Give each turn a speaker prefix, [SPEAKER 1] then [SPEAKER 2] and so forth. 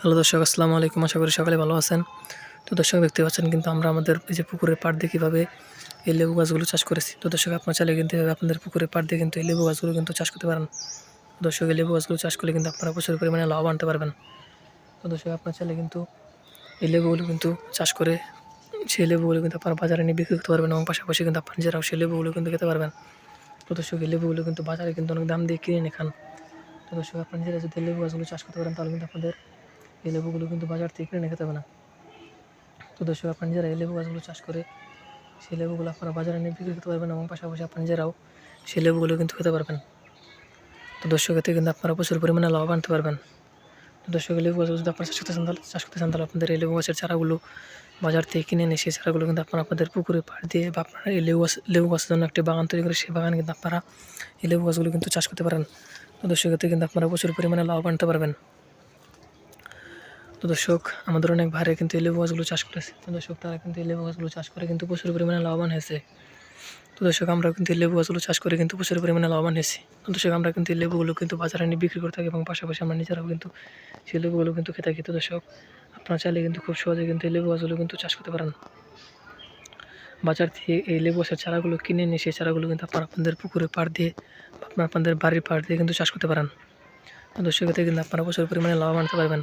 [SPEAKER 1] Hello দর্শক, আসসালামু আলাইকুম। আশা করি সকালে ভালো আছেন। তো দর্শক, দেখতে পাচ্ছেন কিন্তু আমরা আমাদের এই যে পুকুরের পাড় দিয়ে কীভাবে এই লেবু গাছগুলো চাষ করেছি। তো দর্শক, আপনার চাইলে কিন্তু আপনাদের পুকুরের পাড় দিয়ে কিন্তু এই লেবু গাছগুলো কিন্তু চাষ করতে পারেন। দর্শক, এই লেবু গাছগুলো চাষ করলে কিন্তু আপনারা প্রচুর পরিমাণে লাভ আনতে পারবেন। তো দর্শক, আপনার চাইলে কিন্তু এই লেবুগুলো কিন্তু চাষ করে সেই লেবুগুলো কিন্তু আপনারা বাজারে নিয়ে বিক্রি করতে পারবেন এবং পাশাপাশি কিন্তু আপনার নিজেরাও সেই লেবুগুলো কিন্তু খেতে পারবেন। তো দর্শক, এই লেবুগুলো কিন্তু বাজারে কিন্তু অনেক দাম দিয়ে কিনে এনে খান। তো দর্শক, আপনার নিজেরা যদি লেবু গাছগুলো চাষ করতে পারেন, তাহলে কিন্তু আপনাদের এই লেবুগুলো কিন্তু বাজার থেকে কিনে খেতে হবে না। তো দর্শক, আপনার যারা এই লেবু গাছগুলো চাষ করে সেই লেবুগুলো আপনারা বাজারে নিয়ে বিক্রি করতে পারবেন এবং পাশাপাশি আপনার নিজেরাও সেই লেবুগুলো কিন্তু খেতে পারবেন। তো দর্শক, এতে কিন্তু আপনারা প্রচুর পরিমাণে লাভ আনতে পারবেন। দর্শক লেবু গাছগুলো যদি আপনারা চাষ করতে চান তাহলে চাষ করতে চান তাহলে আপনাদের এই লেবু গাছের চারাগুলো বাজার থেকে কিনে এনে সেই চারাগুলো কিন্তু আপনারা আপনাদের পুকুরে পাড় দিয়ে বা আপনারা এই লেবু গাছ লেবু গাছের জন্য একটি বাগান তৈরি করে সেই বাগান কিন্তু আপনারা এই লেবু গাছগুলো কিন্তু চাষ করতে পারেন তো দর্শক, এতে কিন্তু আপনারা প্রচুর পরিমাণে লাভ আনতে পারবেন। দর্শক, আমাদের অনেক ভারে কিন্তু লেবু গাছগুলো চাষ করেছে তো দর্শক, তারা কিন্তু লেবু গাছগুলো চাষ করে কিন্তু প্রচুর পরিমাণে লাভবান হয়েছে। তো দর্শক, আমরা কিন্তু লেবু গাছগুলো চাষ করে কিন্তু প্রচুর পরিমাণে লাভবান হয়েছি। তো দর্শক, আমরা কিন্তু লেবুগুলো কিন্তু বাজারে নিয়ে বিক্রি করে থাকি এবং পাশাপাশি আমরা নিজেরাও কিন্তু সেই লেবুগুলো কিন্তু খেতে থাকি। তো দর্শক, আপনারা চাইলে কিন্তু খুব সহজে কিন্তু লেবু গাছগুলো কিন্তু চাষ করতে পারেন। বাজার থেকে এই লেবু গাছের চারাগুলো কিনে নিয়ে সেই চারাগুলো কিন্তু আপনারা আপনাদের পুকুরে পাড় দিয়ে আপনার আপনাদের বাড়ির পাড় দিয়ে কিন্তু চাষ করতে পারেন। দর্শক, এতে কিন্তু আপনারা প্রচুর পরিমাণে লাভবান হতে পারবেন।